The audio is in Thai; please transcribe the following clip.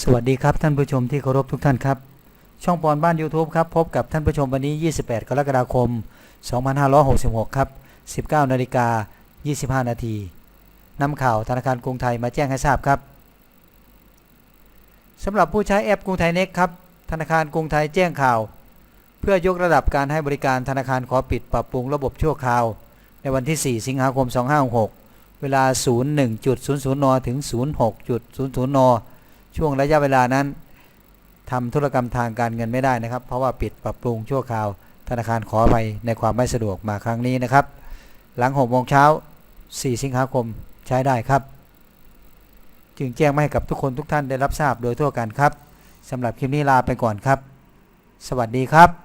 สวัสดีครับท่านผู้ชมที่เคารพทุกท่านครับ ช่องปอนบ้าน YouTube ครับ พบกับท่านผู้ชมวันนี้ 28 กรกฎาคม 2566 ครับ 19นาฬิกา25 นาทีนำข่าวธนาคารกรุงไทยมาแจ้งให้ทราบครับสำหรับผู้ใช้แอปกรุงไทยเน็กครับ ธนาคารกรุงไทยแจ้งข่าว เพื่อยกระดับการให้บริการธนาคารขอปิดปรับปรุงระบบชั่วคราว ในวันที่ 4 สิงหาคม 2566 เวลา 01.00 น ถึง 06.00 น ช่วงระยะเวลานั้นทำธุรกรรมทางการเงินไม่ได้นะครับ เพราะว่าปิดปรับปรุงชั่วคราว ธนาคารขออภัยในความไม่สะดวกมาครั้งนี้นะครับ หลังหกโมงเช้า 4 สิงหาคมใช้ได้ครับ จึงแจ้งมาให้กับทุกคนทุกท่านได้รับทราบโดยทั่วกันครับสำหรับคลิปนี้ลาไปก่อนครับ สวัสดีครับ